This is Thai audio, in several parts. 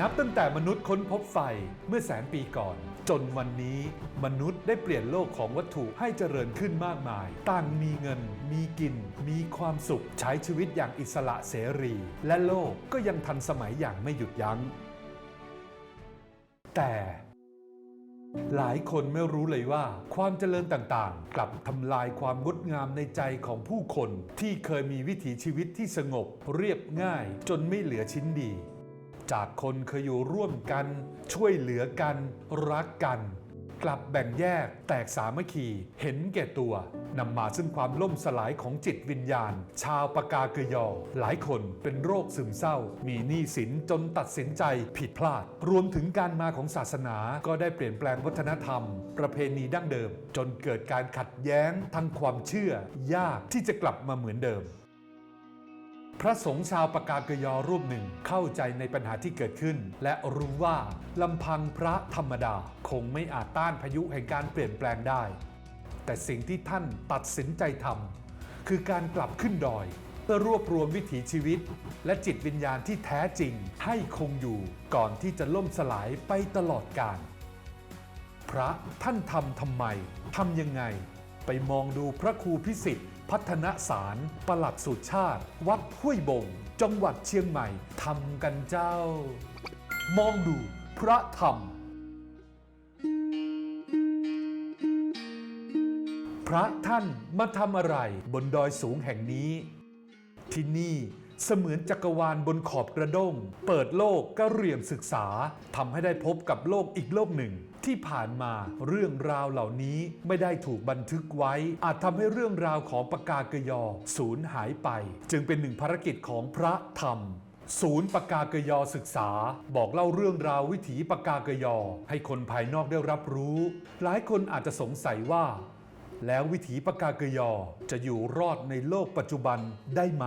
นับตั้งแต่มนุษย์ค้นพบไฟเมื่อแสนปีก่อน จนวันนี้มนุษย์ได้เปลี่ยนโลกของวัตถุให้เจริญขึ้นมากมาย ต่างมีเงิน มีกิน มีความสุข ใช้ชีวิตอย่างอิสระเสรี และโลกก็ยังทันสมัยอย่างไม่หยุดยัง้ง แต่หลายคนไม่รู้เลยว่า ความเจริญต่างๆ กลับทำลายความงดงามในใจของผู้คน ที่เคยมีวิถีชีวิตที่สงบ เรียบง่าย จนไม่เหลือชิ้นดี จากคนเคยอยู่ร่วมกัน ช่วยเหลือกันรักกัน กลับแบ่งแยกแตกสามัคคีเห็นแก่ตัวนำมาซึ่งความล่มสลายของจิตวิญญาณ ชาวปากาเกยอ หลายคนเป็นโรคซึมเศร้า มีหนี้สินจนตัดสินใจผิดพลาด รวมถึงการมาของศาสนาก็ได้เปลี่ยนแปลงวัฒนธรรม ประเพณีดั้งเดิม จนเกิดการขัดแย้งทางความเชื่อ ยากที่จะกลับมาเหมือนเดิม พระสงฆ์ชาวปากาเกยอรูปหนึ่งเข้าใจในปัญหาที่เกิดขึ้น และรู้ว่าลำพังพระธรรมดาคงไม่อาจต้านพายุแห่งการเปลี่ยนแปลงได้ แต่สิ่งที่ท่านตัดสินใจทำคือการกลับขึ้นดอย เพื่อรวบรวมวิถีชีวิต และจิตวิญญาณที่แท้จริงให้คงอยู่ก่อนที่จะล่มสลายไปตลอดกาลพระท่านทำทำไมทำยังไง ไปมองดูพระครูพิสิทธิ์ พัฒนสารปลัดสุชาติ วัดห้วยบง จังหวัดเชียงใหม่ทำกันเจ้า มองดูพระธรรม พระท่านมาทำอะไรบนดอยสูงแห่งนี้ ที่นี่ เสมือนจักรวาลบนขอบกระด้ง เปิดโลกกระเรียงศึกษาทำให้ได้พบกับโลกอีกโลกหนึ่ง ที่ผ่านมาเรื่องราวเหล่านี้ไม่ได้ถูกบันทึกไว้ อาจทำให้เรื่องราวของปากากยอสูญหายไป จึงเป็นหนึ่งภารกิจของพระธรรมศูนย์ปากากยอศึกษา บอกเล่าเรื่องราววิถีปากากยอ ให้คนภายนอกได้รับรู้ หลายคนอาจจะสงสัยว่า แล้ววิถีปากากยอจะอยู่รอดในโลกปัจจุบันได้ไหม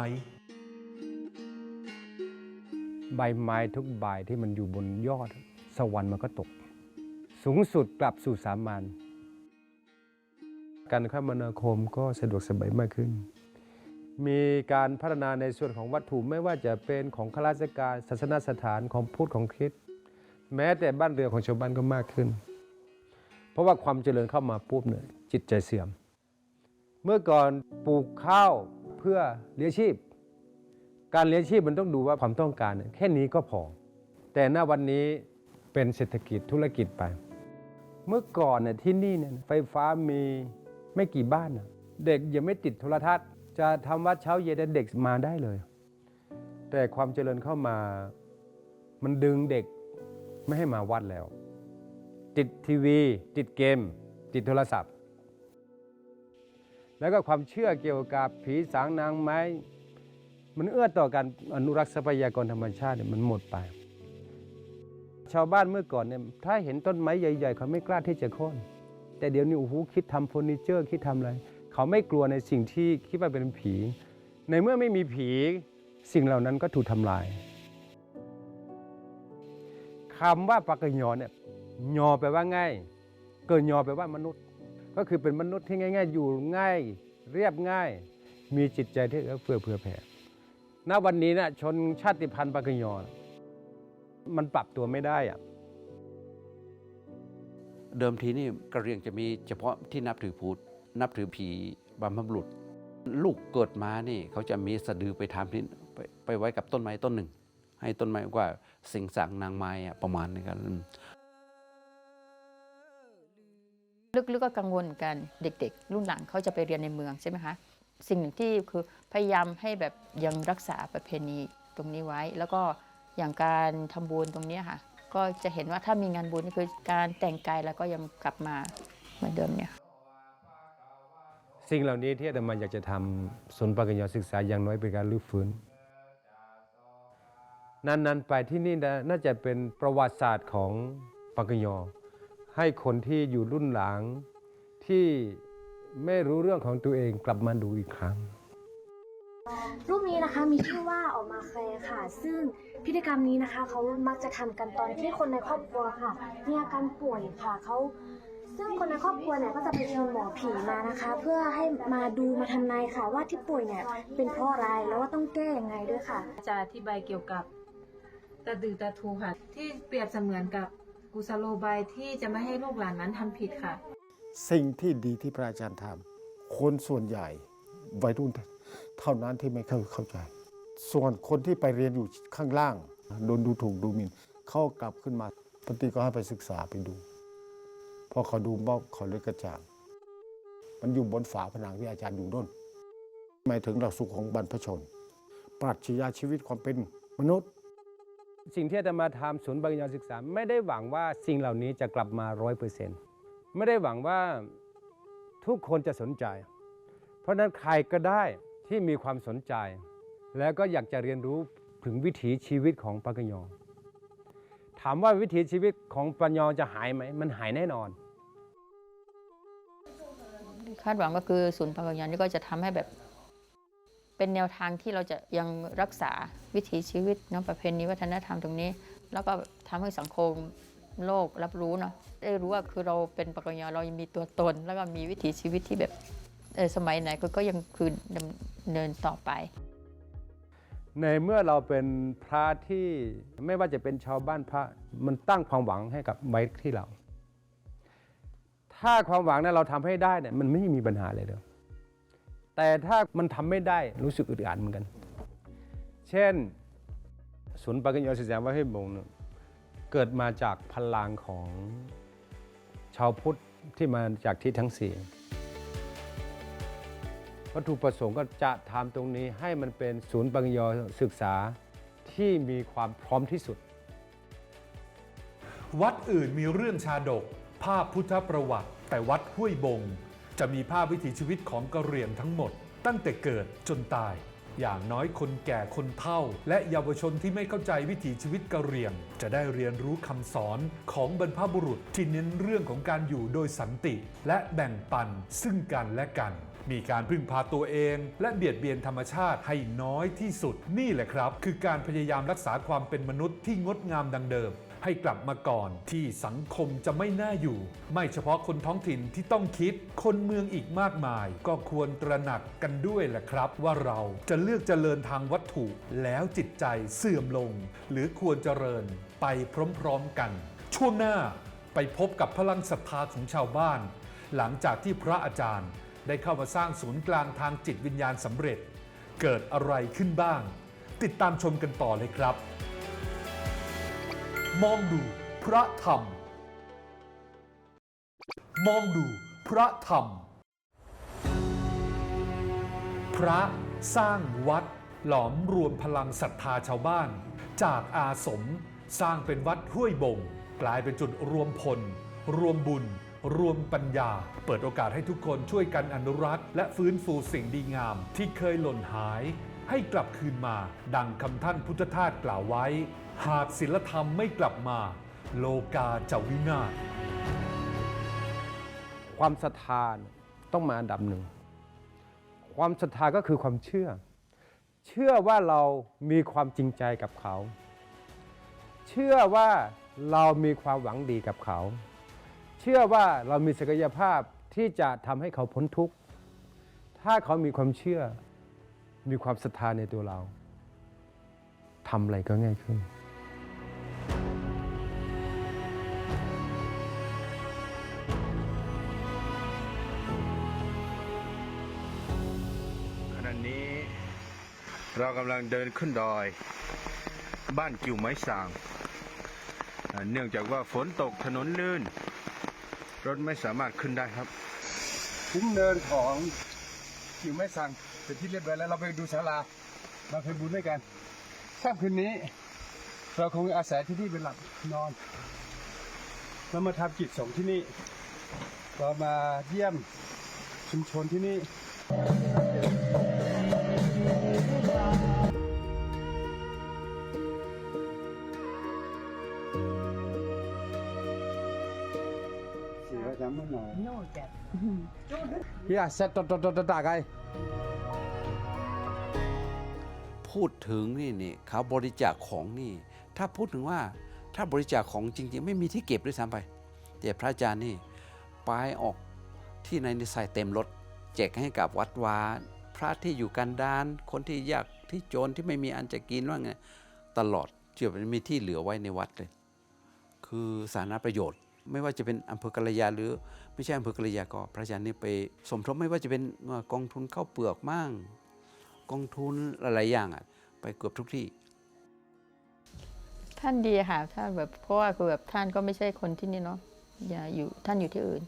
ใบไม้ทุกใบที่มันอยู่บนยอด สวรรค์มันก็ตก สูงสุดกลับสู่สามัญการคมนาคมก็สะดวกสบายมากขึ้น มีการพัฒนาในส่วนของวัตถุไม่ว่าจะเป็นของข้าราชการศาสนสถานของพุทธของคริสต์แม้แต่บ้านเรือนของชาวบ้านก็มากขึ้น เพราะว่าความเจริญเข้ามาปุ๊บเนี่ยจิตใจเสื่อม เมื่อก่อนปลูกข้าวเพื่อเลี้ยงชีพ การเลี้ยงชีพมันต้องดูว่าความต้องการแค่นี้ก็พอ แต่ณวันนี้เป็นเศรษฐกิจธุรกิจไป เมื่อก่อนน่ยที่นี่เนี่ยไฟฟ้ามีไม่กี่บ้านเด็กยังไม่ติดโทรทัศน์ จะทำวัดเช้าเย็นเด็กมาได้เลย แต่ความเจริญเข้ามามันดึงเด็กไม่ให้มาวัดแล้ว ติดทีวี ติดเกม ติดโทรศัพท์ แล้วก็ความเชื่อเกี่ยวกับผีสางนางไม้ มันเอื้อต่อการอนุรักษ์ทรัพยากรธรรมชาติเนี่ยมันหมดไป ชาวบ้านเมื่อก่อนเนี่ยถ้าเห็นต้นไม้ใหญ่ ๆ เขาไม่กล้าที่จะโค่นแต่เดี๋ยวนี้โอ้โหคิดทำเฟอร์นิเจอร์คิดทำอะไรเขาไม่กลัวในสิ่งที่คิดว่าเป็นผี ในเมื่อไม่มีผีสิ่งเหล่านั้นก็ถูกทำลายคำว่าปากกยอเนี่ยยอแปลว่าง่าย เกินยอแปลว่ามนุษย์ ก็คือเป็นมนุษย์ที่ง่าย ๆ อยู่ง่าย เรียบง่าย มีจิตใจที่เอื้อเฟื้อเผื่อแผ่ ณวันนี้นะชนชาติพันธุ์ปากยอนะมันปรับตัวไม่ได้อะเดิมทีนี่กระเหรียงจะมีเฉพาะที่นับถือพุทธนับถือผีบรรพบุรุษ ลูกเกิดมานี่เขาจะมีสะดือไปทำที่ไปไปไว้กับต้นไม้ต้นหนึ่ง ให้ต้นไม้ว่าสิงสางนางไม้อะประมาณนี้กันอืมลึกๆก็กังวลกันเด็ก ๆ รุ่นหลังเขาจะไปเรียนในเมืองใช่ไหมคะ สิ่งหนึ่งที่คือพยายามให้แบบยังรักษาประเพณีตรงนี้ไว้ แล้วก็อย่างการทำบุญตรงนี้ค่ะ ก็จะเห็นว่าถ้ามีงานบุญนี่คือการแต่งกายแล้วก็ยังกลับมาเหมือนเดิมเนี่ยสิ่งเหล่านี้ที่อาตมาอยากจะทำศูนย์ปากยอศึกษาอย่างน้อยเป็นการรื้อฟื้นนั้นๆไปที่นี่นะน่าจะเป็นประวัติศาสตร์ของปากยอให้คนที่อยู่รุ่นหลังที่ ไม่รู้เรื่องของตัวเองกลับมาดูอีกครั้ง รูปนี้นะคะมีชื่อว่าออกมาแคร์ค่ะ ซึ่งพิธีกรรมนี้นะคะเขามักจะทำกันตอนที่คนในครอบครัวค่ะมีอาการป่วยค่ะเขาซึ่งคนในครอบครัวเนี่ยก็จะไปเชิญหมอผีมานะคะ เพื่อให้มาดูมาทำนายค่ะ ว่าที่ป่วยเนี่ยเป็นเพราะอะไรแล้วว่าต้องแก้ยังไงด้วยค่ะ จะอธิบายเกี่ยวกับตะดือตะทูค่ะ ที่เปรียบเสมือนกับกุศโลบายที่จะไม่ให้ลูกหลานนั้นทำผิดค่ะ สิ่งที่ดีที่พระอาจารย์ทำคนส่วนใหญ่วัยรุ่นเท่านั้นที่ไม่เข้าเข้าใจ ส่วนคนที่ไปเรียนอยู่ข้างล่างโดนดูถูกดูหมิ่นเขากลับขึ้นมาปฏิก็ให้ไปศึกษาไปดูพอเขาดูบ้าเขาเลยกระจ่าง มันอยู่บนฝาผนังที่อาจารย์อยู่ด้นหมายถึงหลักสูตรของบรรพชน ปรัชญาชีวิตความเป็นมนุษย์ สิ่งที่อาตมาทำศูนย์บริญญาศึกษา ไม่ได้หวังว่าสิ่งเหล่านี้จะกลับมาร้อยเปอร์เซ็นต์ ไม่ได้หวังว่าทุกคนจะสนใจ เพราะนั้นใครก็ได้ที่มีความสนใจ แล้วก็อยากจะเรียนรู้ถึงวิถีชีวิตของปักยองถามว่าวิถีชีวิตของปัญญอจะหายไหม มันหายแน่นอน คาดหวังก็คือศูนย์ปัญญานี่ก็จะทำให้แบบ เป็นแนวทางที่เราจะยังรักษาวิถีชีวิตเนาะประเพณีวัฒนธรรมตรงนี้ แล้วก็ทำให้สังคมโลกรับรู้เนาะ ได้รู้ว่าคือเราเป็นปัญญาเรายังมีตัวตน แล้วก็มีวิถีชีวิตที่แบบสมัยไหนก็ก็ยังคือดำเนินต่อไป ในเมื่อเราเป็นพระที่ไม่ว่าจะเป็นชาวบ้านพระมันตั้งความหวังให้กับไว้ที่เรา ถ้าความหวังนั้นเราทำให้ได้เนี่ยมันไม่มีปัญหาเลยเลยแต่ถ้ามันทำไม่ได้รู้สึกอึดอัดเหมือนกัน เช่นศูนย์ปกิญญาศึกษาวัดให้บงเนี่ยเกิดมาจากพลังของ ชาวพุทธที่มาจากที่ทั้งสี่วัตถุประสงค์ก็จะทำตรงนี้ให้มันเป็นศูนย์ปัญญาศึกษาที่มีความพร้อมที่สุด วัดอื่นมีเรื่องชาดก ภาพพุทธประวัติ แต่วัดห้วยบง จะมีภาพวิถีชีวิตของกะเหรี่ยงทั้งหมด ตั้งแต่เกิดจนตาย อย่างน้อยคนแก่คนเฒ่า และเยาวชนที่ไม่เข้าใจวิถีชีวิตกะเหรี่ยง จะได้เรียนรู้คำสอนของบรรพบุรุษที่เน้นเรื่องของการอยู่โดยสันติ และแบ่งปันซึ่งกันและกัน มีการพึ่งพาตัวเอง และเบียดเบียนธรรมชาติให้น้อยที่สุด นี่แหละครับ คือการพยายามรักษาความเป็นมนุษย์ที่งดงามดังเดิม ให้กลับมาก่อนที่สังคมจะไม่น่าอยู่ ไม่เฉพาะคนท้องถิ่นที่ต้องคิด คนเมืองอีกมากมาย ก็ควรตระหนักกันด้วยแหละครับ ว่าเราจะเลือกเจริญทางวัตถุแล้วจิตใจเสื่อมลง หรือควรเจริญไปพร้อมๆกัน ช่วงหน้าไปพบกับพลังศรัทธาของชาวบ้าน หลังจากที่พระอาจารย์ ได้เข้ามาสร้างศูนย์กลางทางจิตวิญญาณสำเร็จ เกิดอะไรขึ้นบ้าง ติดตามชมกันต่อเลยครับ มองดูพระธรรม มองดูพระธรรม พระสร้างวัดหลอมรวมพลังศรัทธาชาวบ้าน จากอาสมสร้างเป็นวัดห้วยบง กลายเป็นจุดรวมพล รวมบุญ รวมปัญญา เปิดโอกาสให้ทุกคนช่วยกันอนุรักษ์ และฟื้นฟูสิ่งดีงามที่เคยหล่นหาย ให้กลับคืนมา ดังคำท่านพุทธทาสกล่าวไว้ หากศีลธรรมไม่กลับมา โลกาจะวินาศความศรัทธาต้องมาอันดับหนึ่ง ความศรัทธาก็คือความเชื่อ เชื่อว่าเรามีความจริงใจกับเขา เชื่อว่าเรามีความหวังดีกับเขา เชื่อว่าเรามีศักยภาพที่จะทำให้เขาพ้นทุกข์ ถ้าเขามีความเชื่อ มีความศรัทธาในตัวเราทำอะไรก็ง่ายขึ้น ขณะนี้เรากำลังเดินขึ้นดอย บ้านกิ่วไม้สางอ่าเนื่องจากว่าฝนตกถนนลื่น รถไม่สามารถขึ้นได้ครับ คุ้มเนินของ กิ่วแม่สังเป็นที่เรียบร้อยแล้วเราไปดูศาลามาเพลบุญด้วยกันค่ำคืนนี้ เราคงอาศัยที่นี่เป็นหลับนอนเรามาทำกิจสงฆ์ที่นี่ เรามาเยี่ยมชุมชนที่นี่ เสียจำไม่หน่อยเฮียเสร็จตตตตตาไกพูดถึงนี่นี่เขาบริจาคของนี่ ถ้าพูดถึงว่าถ้าบริจาคของจริง ๆ ไม่มีที่เก็บด้วยซ้ำไป แต่พระอาจารย์นี่ไปออกที่ในนิสัยเต็มรถแจกให้กับวัดวาพระที่อยู่กันดานคนที่ยากที่จนที่ไม่มีอันจะกินว่าไงตลอดเจียบมีที่เหลือไว้ในวัดเลย คือสาธารณประโยชน์ ไม่ว่าจะเป็นอำเภอกระยาหรือไม่ใช่อำเภอกระยาก็พระอาจารย์นี่ไปสมทบไม่ว่าจะเป็นกองทุนข้าวเปลือกมั่งกองทุนหลายอย่างอะไปเกือบทุกที่ ท่านดีค่ะท่านแบบเพราะว่าคือแบบท่านก็ไม่ใช่คนที่นี่เนาะอย่าอยู่ท่านอยู่ที่อื่น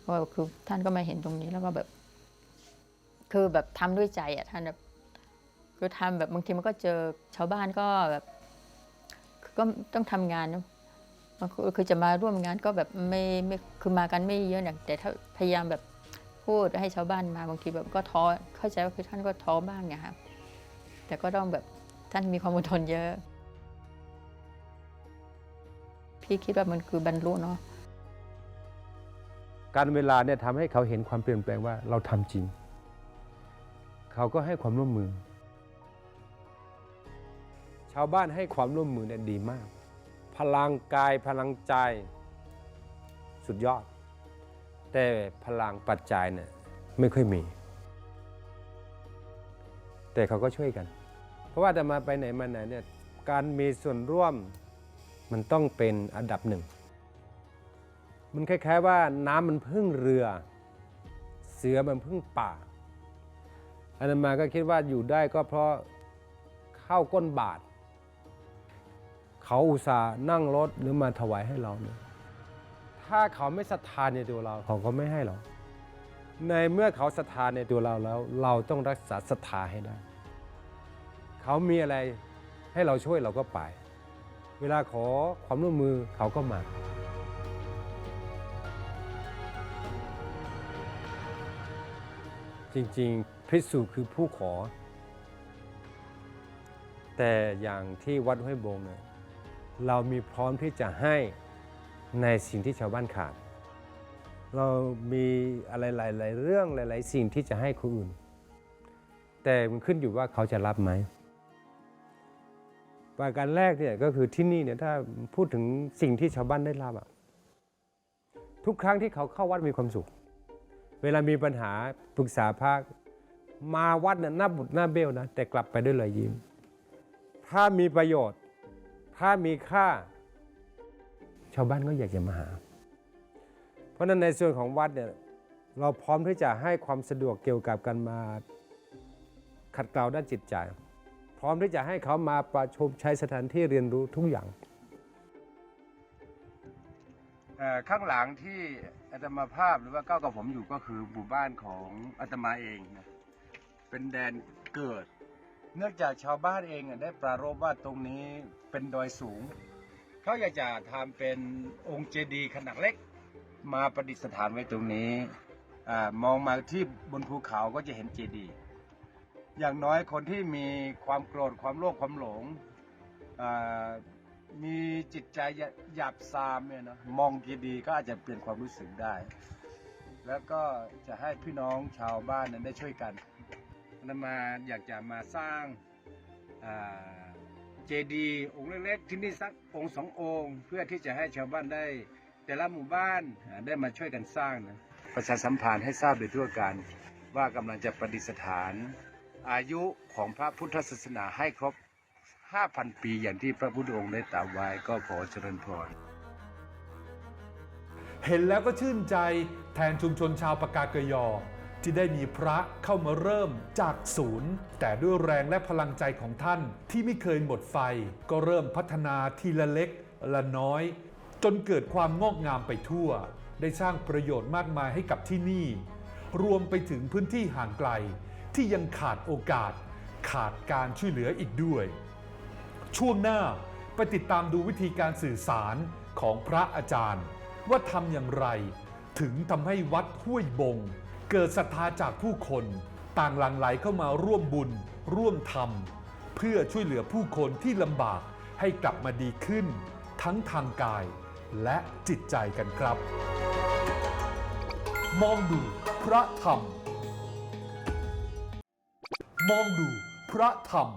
เพราะว่าคือท่านก็มาเห็นตรงนี้แล้วก็แบบ คือแบบทำด้วยใจอะท่านแบบคือทำแบบบางทีมันก็เจอชาวบ้านก็แบบก็ต้องทำงานเนอะ คนคือจะมาร่วมงานก็แบบไม่ไม่คือมากันไม่เยอะนะแต่ถ้าพยายามแบบพูดให้ชาวบ้านมาบางทีแบบก็ท้อเข้าใจว่าคือท่านก็ท้อบ้างไงครับแต่ก็ต้องแบบท่านมีความอดทนเยอะ พี่คิดว่ามันคือบรรลุเนาะการเวลาเนี่ยทำให้เขาเห็นความเปลี่ยนแปลงว่าเราทำจริง เขาก็ให้ความร่วมมือ ชาวบ้านให้ความร่วมมือเนี่ยดีมาก พลังกายพลังใจ สุดยอด แต่พลังปัจจัยเนี่ยไม่ค่อยมี แต่เขาก็ช่วยกัน เพราะว่าจะมาไปไหนมาไหนเนี่ยการมีส่วนร่วมมันต้องเป็นอันดับหนึ่ง มันคล้ายๆว่าน้ำมันพึ่งเรือ เสือมันพึ่งป่าอาตมาก็คิดว่าอยู่ได้ก็เพราะเข้าก้นบาท เขาอุตส่าห์นั่งรถหรือมาถวายให้เราเนี่ยถ้าเขาไม่ศรัทธาในตัวเราเขาก็ไม่ให้เรา ในเมื่อเขาศรัทธาในตัวเราแล้ว เราต้องรักษาศรัทธาให้ได้ เขามีอะไรให้เราช่วยเราก็ไป เวลาขอความร่วมมือเขาก็มาจริงๆพริสุคือผู้ขอ แต่อย่างที่วัดห้วยบงเนี่ย เรามีพร้อมที่จะให้ในสิ่งที่ชาวบ้านขาด เรามีอะไรหลาย ๆ เรื่องหลาย ๆ สิ่งที่จะให้คนอื่น แต่มันขึ้นอยู่ว่าเขาจะรับไหมประการแรกเนี่ยก็คือที่นี่เนี่ยถ้าพูดถึงสิ่งที่ชาวบ้านได้รับอะทุกครั้งที่เขาเข้าวัดมีความสุข เวลามีปัญหาปรึกษาพระมาวัดเนี่ยหน้าบุดหน้าเบี้ยวนะแต่กลับไปด้วยรอยยิ้ม ถ้ามีประโยชน์ ถ้ามีค่า ชาวบ้านก็อยากจะมาหา เพราะนั้นในส่วนของวัดเนี่ยเราพร้อมที่จะให้ความสะดวกเกี่ยวกับการมาขัดเกลาด้านจิตใจ พร้อมที่จะให้เขามาประชุมใช้สถานที่เรียนรู้ทุกอย่างข้างหลังที่อาตมาภาพหรือว่าก้าวกับผมอยู่ก็คือหมู่บ้านของอาตมาเองนะเป็นแดนเกิด เนื่องจากชาวบ้านเองอะได้ปรารภว่าตรงนี้ เป็นดอยสูง เขาอยากจะทำเป็นองค์เจดีย์ขนาดเล็ก มาประดิษฐานไว้ตรงนี้อมองมาที่บนภูเขาก็จะเห็นเจดีย์อย่างน้อยคนที่มีความโกรธความโลภความหลงมีจิตใจหยาบซามเนี่ยนะมองเจดีๆก็อาจจะเปลี่ยนความรู้สึกได้ แล้วก็จะให้พี่น้องชาวบ้านนั้นได้ช่วยกันนั้นมาอยากจะมาสร้าง เจดีย์องค์เล็กๆที่นี่สักองค์สององค์ เพื่อที่จะให้ชาวบ้านได้ แต่ละหมู่บ้านได้มาช่วยกันสร้างนะประชาสัมพันธ์ให้ทราบโดยทั่วกันว่ากำลังจะประดิษฐาน อายุของพระพุทธศาสนาให้ครบ 5,000 ปีอย่างที่พระพุทธองค์ได้ตรัสไว้ก็ขอเจริญพรเห็นแล้วก็ชื่นใจแทนชุมชนชาวปากากยอ ที่ได้มีพระเข้ามาเริ่มจากศูนย์ แต่ด้วยแรงและพลังใจของท่านที่ไม่เคยหมดไฟ ก็เริ่มพัฒนาทีละเล็กละน้อย จนเกิดความงอกงามไปทั่ว ได้สร้างประโยชน์มากมายให้กับที่นี่ รวมไปถึงพื้นที่ห่างไกล ที่ยังขาดโอกาส ขาดการช่วยเหลืออีกด้วย ช่วงหน้าไปติดตามดูวิธีการสื่อสารของพระอาจารย์ ว่าทำอย่างไร ถึงทำให้วัดห้วยบง เกิดศรัทธาจากผู้คนต่างหลั่งไหลเข้ามาร่วมบุญ ร่วมธรรมเพื่อช่วยเหลือผู้คนที่ลำบากให้กลับมาดีขึ้น ทั้งทางกายและจิตใจกันครับ มองดูพระธรรม มองดูพระธรรม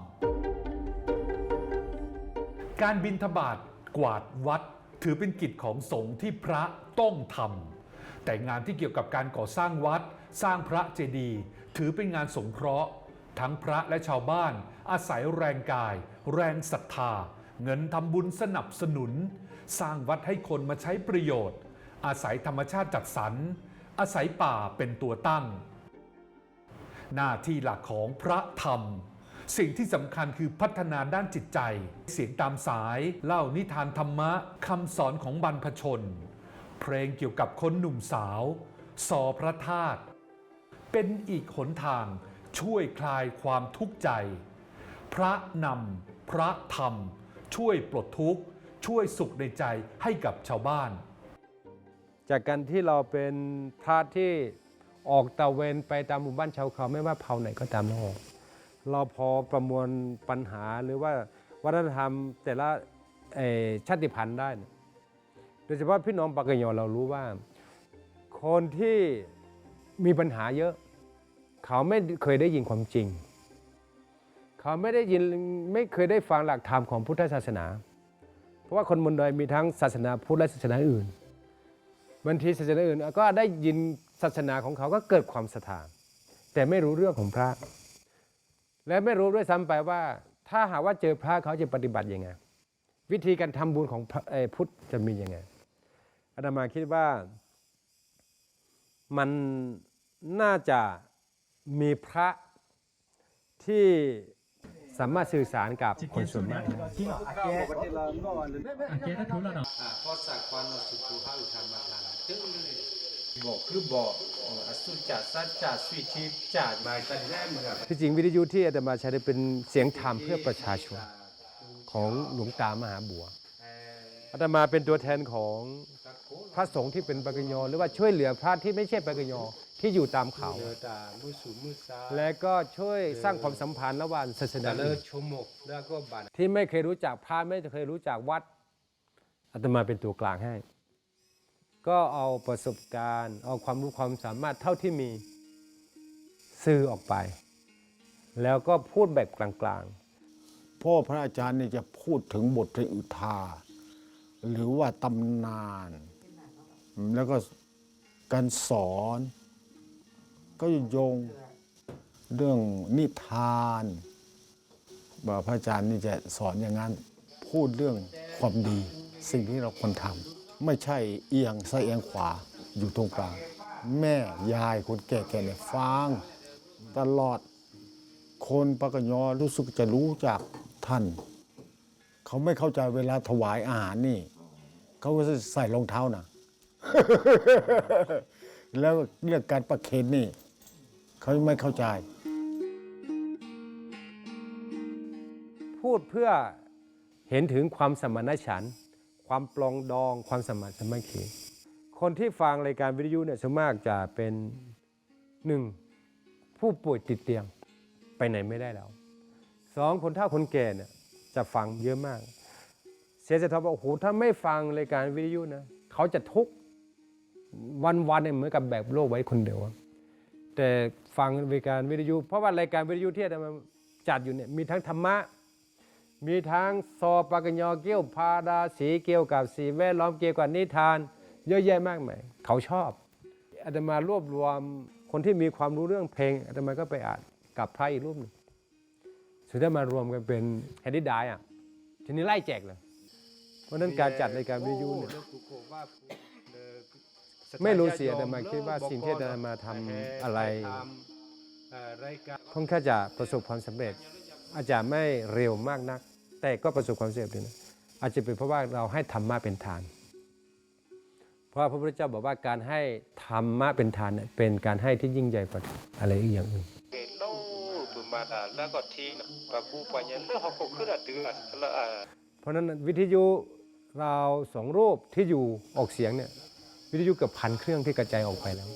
การบินทบาทกวาดวัด ถือเป็นกิจของสงฆ์ที่พระต้องทำแต่งานที่เกี่ยวกับการก่อสร้างวัด สร้างพระเจดีย์ถือเป็นงานสงเคราะห์ ทั้งพระและชาวบ้าน อาศัยแรงกาย แรงศรัทธา เงินทำบุญสนับสนุน สร้างวัดให้คนมาใช้ประโยชน์ อาศัยธรรมชาติจัดสรรอาศัยป่าเป็นตัวตั้ง หน้าที่หลักของพระธรรม สิ่งที่สำคัญคือพัฒนาด้านจิตใจ เสียงตามสาย เล่านิทานธรรมะคำสอนของบรรพชน เพลงเกี่ยวกับคนหนุ่มสาว สอพระธาตุ เป็นอีกหนทางช่วยคลายความทุกข์ใจ พระนำพระธรรม ช่วยปลดทุกข์ ช่วยสุขในใจให้กับชาวบ้าน จากการที่เราเป็นพระที่ออกตะเวนไปตามหมู่บ้านชาวเขาไม่ว่าเผ่าไหนก็ตามเราเราพอประมวลปัญหาหรือว่าวัฒนธรรมแต่ละชาติพันธุ์ได้ โดยเฉพาะพี่น้องปากกยอเรารู้ว่า คนที่มีปัญหาเยอะ เขาไม่เคยได้ยินความจริง เขาไม่ได้ยินไม่เคยได้ฟังหลักธรรมของพุทธศาสนา เพราะว่าคนบนดอยมีทั้งศาสนาพุทธและศาสนาอื่นบางทีศาสนาอื่นก็ได้ยินศาสนาของเขาก็เกิดความศรัทธาแต่ไม่รู้เรื่องของพระ และไม่รู้ด้วยซ้ำไปว่า ถ้าหากว่าเจอพระเขาจะปฏิบัติยังไง วิธีการทำบุญของพ,อพุทธจะมียังไงอาตมาคิดว่ามันน่าจะ มีพระที่สามารถสื่อสารกับคนส่วนมากได้เพราะสักวันสุขุห้าอุทามาทานถึงเลยบอกคือบอกอสุจัดสัจจัดสุทิจัดมาจัดแรกที่จริงวิทยุที่อาตมาใช้ได้เป็นเสียงธรรมเพื่อประชาชนของหลวงตามหาบัวอาตมาเป็นตัวแทนของพระสงฆ์ที่เป็นปากยอหรือว่าช่วยเหลือพระที่ไม่ใช่ปากยอ ที่อยู่ตามเขา และก็ช่วยสร้างความสัมพันธ์ระหว่างศาสนาอื่นที่ไม่เคยรู้จักพระไม่เคยรู้จักวัดอาตมาเป็นตัวกลางให้ ก็เอาประสบการณ์ เอาความรู้ความสามารถเท่าที่มีสื่อออกไป แล้วก็พูดแบบกลางพ่อพระอาจารย์นี่จะพูดถึงบทเพลงอุทา หรือว่าตำนาน แล้วก็การสอน ก็โยงเรื่องนิทานว่าพระอาจารย์นี่จะสอนอย่างนั้น พูดเรื่องความดี สิ่งที่เราควรทำไม่ใช่เอียงซ้ายเอียงขวาอยู่ตรงกลาง แม่ยายคนแก่ๆเนี่ยฟังตลอดคนปากกยอรู้สึกจะรู้จากท่าน เขาไม่เข้าใจเวลาถวายอาหารนี่ เขาก็จะใส่รองเท้านะแล้วเรื่องการประเคนนี่ เขาไม่เข้าใจ พูดเพื่อเห็นถึงความสมานฉันท์ความปลองดองความสมานสามัคคีคนที่ฟังรายการวิทยุเนี่ยส่วนมากจะเป็นหนึ่งผู้ป่วยติดเตียงไปไหนไม่ได้แล้วสองคนเฒ่าคนแก่เนี่ยจะฟังเยอะมาก เสียสะท้อนว่าโอ้โหถ้าไม่ฟังรายการวิทยุนะเขาจะทุกข์วันๆเนี่ยเหมือนกับแบกโลกไว้คนเดียวอะ แต่ฟังรายการวิทยุ เพราะว่ารายการวิทยุที่อาจารย์จัดอยู่เนี่ยมีทั้งธรรมะ มีทั้งซอปากญญอเกี่ยวพาดาสีเกี่ยวกับสีแวดล้อมเกี่ยวกับนิทาน เยอะแยะมากมายเขาชอบอาตมารวบรวมคนที่มีความรู้เรื่องเพลงอาตมาก็ไปอ่านกับพระอีกรูปหนึ่งสุดท้ายมารวมกันเป็นแฮนดี้ไดอะทีนี้ไล่แจกเลย เพราะฉะนั้นการจัดรายการวิทยุเนี่ย ไม่รู้เสียแต่มาคิดว่าสิ่งที่อาตมาทำอะไรค่อนข้างจะประสบความสำเร็จ อาจจะไม่เร็วมากนัก แต่ก็ประสบความสำเร็จดีนะอาจจะเป็นเพราะว่าเราให้ธรรมะเป็นทาน เพราะพระพุทธเจ้าบอกว่าการให้ธรรมะเป็นทานเป็นการให้ที่ยิ่งใหญ่กว่าอะไรอีกอย่างอื่นเพราะนั้นวิทยุเราสองรูปที่อยู่ออกเสียงเนี่ย วิทยุเกือบพันเครื่องที่กระจายออกไปแล้ว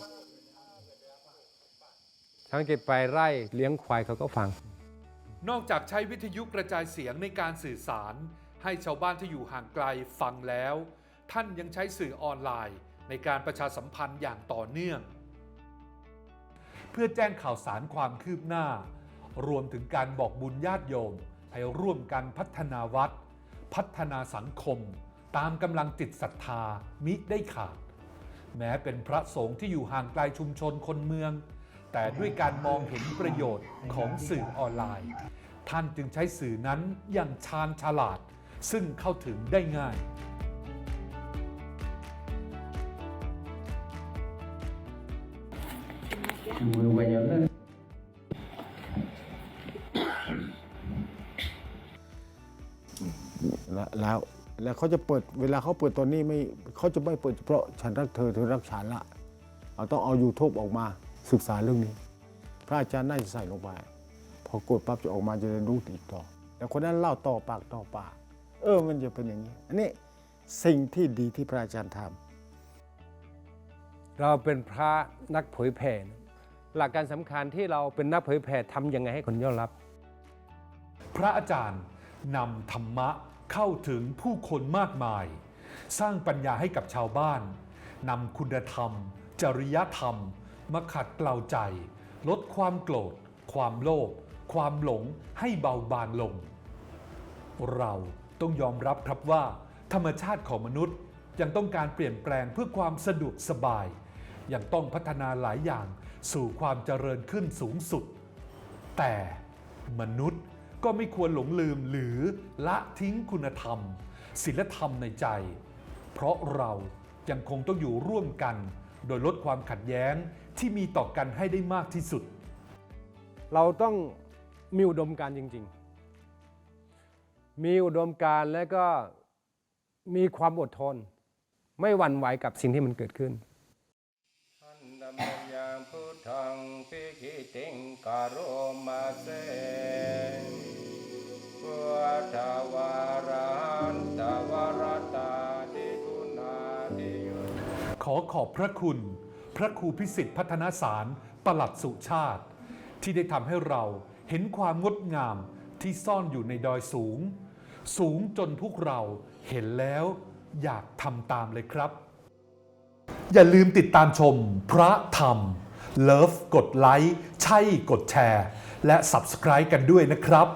สังเกตไปไร่เลี้ยงควายเขาก็ฟัง นอกจากใช้วิทยุกระจายเสียงในการสื่อสาร ให้ชาวบ้านที่อยู่ห่างไกลฟังแล้ว ท่านยังใช้สื่อออนไลน์ ในการประชาสัมพันธ์อย่างต่อเนื่อง เพื่อแจ้งข่าวสารความคืบหน้า รวมถึงการบอกบุญญาติโยม ให้ร่วมกันพัฒนาวัด พัฒนาสังคม ตามกำลังจิตศรัทธามิได้ขาด แม้เป็นพระสงฆ์ที่อยู่ห่างไกลชุมชนคนเมือง แต่ด้วยการมองเห็นประโยชน์ของสื่อออนไลน์ ท่านจึงใช้สื่อนั้นอย่างชาญฉลาด ซึ่งเข้าถึงได้ง่ายแล้วแล้ว แล้วเขาจะเปิดเวลาเขาเปิดตอนนี้ไม่เขาจะไม่เปิดเฉพาะฉันรักเธอเธอรักฉันละเราต้องเอา YouTube ออกมาศึกษาเรื่องนี้ พระอาจารย์น่าจะใส่ลงไป พอกดปั๊บจะออกมาจะได้รู้อีกต่อ แล้วคนนั้นเล่าต่อปากต่อปาก เออมันจะเป็นอย่างนี้ อันนี้สิ่งที่ดีที่พระอาจารย์ทำเราเป็นพระนักเผยแผ่นะหลักการสำคัญที่เราเป็นนักเผยแผ่ทำยังไงให้คนยอมรับ พระอาจารย์นำธรรมะ เข้าถึงผู้คนมากมาย สร้างปัญญาให้กับชาวบ้านนำคุณธรรม จริยธรรม มาขัดเกลาใจ ลดความโกรธ ความโลภความหลงให้เบาบางลง เราต้องยอมรับครับว่า ธรรมชาติของมนุษย์ ยังต้องการเปลี่ยนแปลงเพื่อความสะดวกสบาย ยังต้องพัฒนาหลายอย่างสู่ความเจริญขึ้นสูงสุด แต่มนุษย์ ก็ไม่ควรหลงลืมหรือละทิ้งคุณธรรมศีลธรรมในใจ เพราะเรายังคงต้องอยู่ร่วมกัน โดยลดความขัดแย้งที่มีต่อกันให้ได้มากที่สุด เราต้องมีอุดมการณ์จริง ๆ มีอุดมการณ์และก็มีความอดทน ไม่หวั่นไหวกับสิ่งที่มันเกิดขึ้นอันดมยังพุทธังปิกิติงการโรมาเสพุ ทวารันตวรตาติกุณาติโยขอขอบพระคุณ พระครูพิสิทธิ์พัฒนาสารประหลัดสุชาติ ที่ได้ทำให้เราเห็นความงดงามที่ซ่อนอยู่ในดอยสูง สูงจนพวกเราเห็นแล้วอยากทำตามเลยครับ อย่าลืมติดตามชมพระธรรม เลิฟกดไลค์ ใช่กดแชร์ และ Subscribe กันด้วยนะครับ